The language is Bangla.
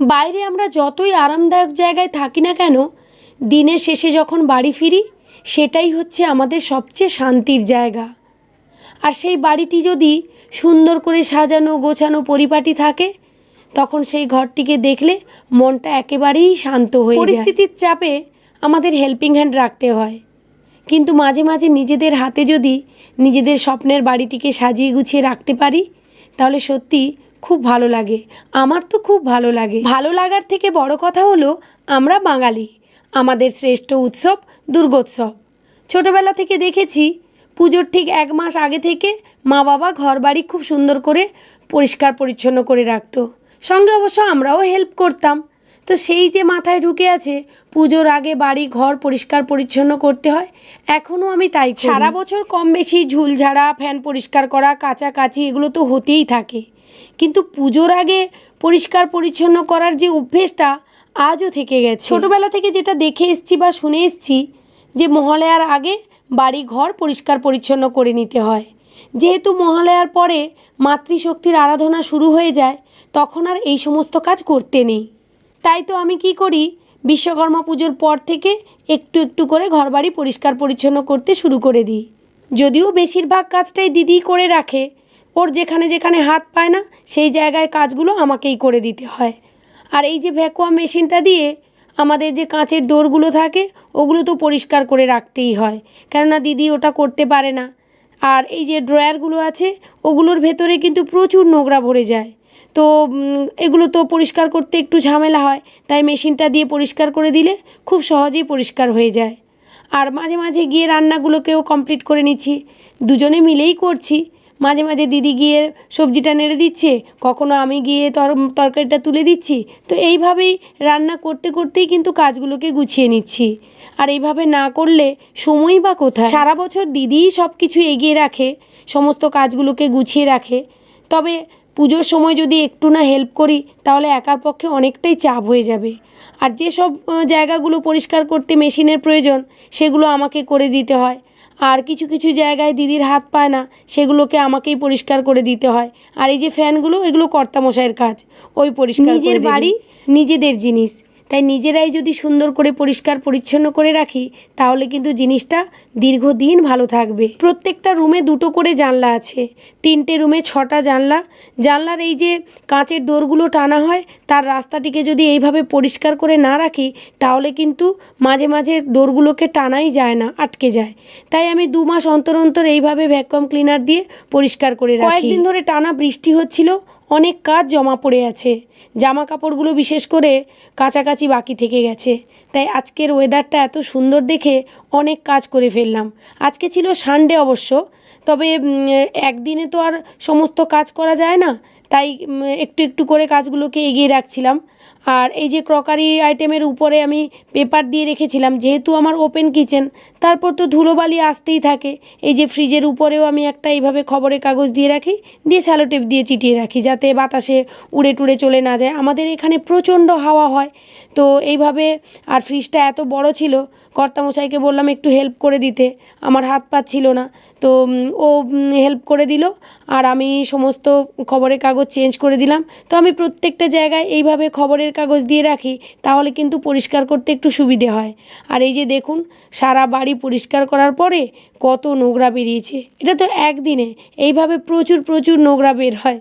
বাইরে আমরা যতই আরামদায়ক জায়গায় থাকি না কেন, দিনের শেষে যখন বাড়ি ফিরি, সেটাই হচ্ছে আমাদের সবচেয়ে শান্তির জায়গা। আর সেই বাড়িটি যদি সুন্দর করে সাজানো, গোছানো, পরিপাটি থাকে, তখন সেই ঘরটিকে দেখলে মনটা একেবারেই শান্ত হয়ে পরিস্থিতির চাপে আমাদের হেল্পিং হ্যান্ড রাখতে হয়। কিন্তু মাঝে মাঝে নিজেদের হাতে যদি নিজেদের স্বপ্নের বাড়িটিকে সাজিয়ে গুছিয়ে রাখতে পারি, তাহলে সত্যি খুব ভালো লাগে। আমার তো খুব ভালো লাগে। ভালো লাগার থেকে বড় কথা হলো, আমরা বাঙালি। আমাদের শ্রেষ্ঠ উৎসব দুর্গোৎসব। ছোটোবেলা থেকে দেখেছি, পুজোর ঠিক এক মাস আগে থেকে মা বাবা ঘর বাড়ি খুব সুন্দর করে পরিষ্কার পরিচ্ছন্ন করে রাখতো। সঙ্গে অবশ্য আমরাও হেল্প করতাম। তো সেই যে মাথায় ঢুকে আছে, পুজোর আগে বাড়ি, ঘর পরিষ্কার পরিচ্ছন্ন করতে হয়, এখনও আমি তাই সারা বছর কম বেশি ঝুলঝাড়া, ফ্যান পরিষ্কার করা কাচাকাচি এগুলো তো হতেই থাকে। কিন্তু পুজোর আগে পরিষ্কার পরিচ্ছন্ন করার যে অভ্যেসটা আজও থেকে গেছে। ছোটোবেলা থেকে যেটা দেখে এসছি বা শুনে এসছি যে মহালয়ার আগে বাড়ি ঘর পরিষ্কার পরিচ্ছন্ন করে নিতে হয়। যেহেতু মহালয়ার পরে মাতৃশক্তির আরাধনা শুরু হয়ে যায়, তখন আর এই সমস্ত কাজ করতে নেই। তাই তো আমি কি করি? বিশ্বকর্মা পুজোর পর থেকে একটু একটু করে ঘরবাড়ি পরিষ্কার পরিচ্ছন্ন করতে শুরু করে দিই। যদিও বেশিরভাগ কাজটাই দিদি করে রাখে ওর যেখানে যেখানে হাত পায় না, সেই জায়গায় কাজগুলো আমাকেই করে দিতে হয়। আর এই যে ভ্যাকুয়াম মেশিনটা দিয়ে আমাদের যে কাঁচের ডোরগুলো থাকে, ওগুলো তো পরিষ্কার করে রাখতেই হয়। কেননা দিদি ওটা করতে পারে না। আর এই যে ড্রয়ারগুলো আছে, ওগুলোর ভেতরে কিন্তু প্রচুর নোংরা ভরে যায়। তো এগুলো তো পরিষ্কার করতে একটু ঝামেলা হয়, তাই মেশিনটা দিয়ে পরিষ্কার করে দিলে খুব সহজেই পরিষ্কার হয়ে যায়। আর মাঝে মাঝে গিয়ে রান্নাগুলোকেও কমপ্লিট করে নিচ্ছি। দুজনে মিলেই করছি। মাঝে মাঝে দিদি গিয়ে সবজিটা নেড়ে দিচ্ছে, কখনো আমি গিয়ে তর, তরকারিটা তুলে দিচ্ছি। তো এইভাবেই রান্না করতে করতেই কিন্তু কাজগুলোকে গুছিয়ে নিচ্ছি। আর এইভাবে না করলে সময়ই বা কোথায়? সারা বছর দিদিই সব কিছু এগিয়ে রাখে, সমস্ত কাজগুলোকে গুছিয়ে রাখে। তবে পুজোর সময় যদি একটু না হেল্প করি, তাহলে একার পক্ষে অনেকটাই চাপ হয়ে যাবে। আর যেসব জায়গাগুলো পরিষ্কার করতে মেশিনের প্রয়োজন, সেগুলো আমাকে করে দিতে হয়। আর কিছু কিছু জায়গায় দিদির হাত পায় না সেগুলোকে আমাকেই পরিষ্কার করে দিতে হয়। আর এই যে ফ্যানগুলো এগুলো কর্তামশাইয়ের কাজ। ওই পরিষ্কার নিজের বাড়ি নিজেদের জিনিস। তাই নিজেরাই যদি সুন্দর করে, পরিষ্কার, পরিচ্ছন্ন করে রাখি, তাহলে কিন্তু জিনিসটা দীর্ঘদিন ভালো থাকবে। প্রত্যেকটা রুমে দুটো করে জানলা আছে। তিনটে রুমে ছটা জানলা। জানলার এই যে কাঁচের ডোরগুলো টানা হয়, তার রাস্তাটিকে যদি এইভাবে পরিষ্কার করে না রাখি, তাহলে কিন্তু মাঝে মাঝে ডোরগুলোকে টানাই যায় না, আটকে যায়। তাই আমি দু মাস অন্তর অন্তর এইভাবে ভ্যাকুয়াম ক্লিনার দিয়ে পরিষ্কার করে রাখি। কয়েকদিন ধরে টানা বৃষ্টি হচ্ছিল অনেক কাজ জমা পড়ে আছে। জামা কাপড়গুলো বিশেষ করে কাছাকাছি বাকি থেকে গেছে। তাই আজকের ওয়েদারটা এত সুন্দর দেখে অনেক কাজ করে ফেললাম। আজকে ছিল সানডে অবশ্য, তবে একদিনে তো আর সমস্ত কাজ করা যায় না। তাই একটু একটু করে কাজগুলোকে এগিয়ে রাখছিলাম। আর এই যে ক্রকারি আইটেমের উপরে আমি পেপার দিয়ে রেখেছিলাম, যেহেতু আমার ওপেন কিচেন, তারপর তো ধুলোবালি আসতেই থাকে। এই যে ফ্রিজের উপরেও আমি একটা এইভাবে খবরের কাগজ দিয়ে রাখি, দিয়ে স্যালোটেপ দিয়ে চিটিয়ে রাখি, যাতে বাতাসে উড়ে টুড়ে চলে না যায়। আমাদের এখানে প্রচণ্ড হাওয়া হয়। তো এইভাবে, আর ফ্রিজটা এত বড় ছিল কর্তামশাইকে বললাম একটু হেল্প করে দিতে। আমার হাত পা ছিল না। তো ও হেল্প করে দিল আর আমি সমস্ত খবরের কাগজ চেঞ্জ করে দিলাম। তো আমি প্রত্যেকটা জায়গায় এইভাবে খবরের কাগজ দিয়ে রাখি, তাহলে কিন্তু পরিষ্কার করতে একটু সুবিধে হয়। আর এই যে দেখুন, সারা বাড়ি পরিষ্কার করার পরে কত নোংরা বেরিয়েছে। এটা তো একদিনে। এইভাবে প্রচুর প্রচুর নোংরা বের হয়।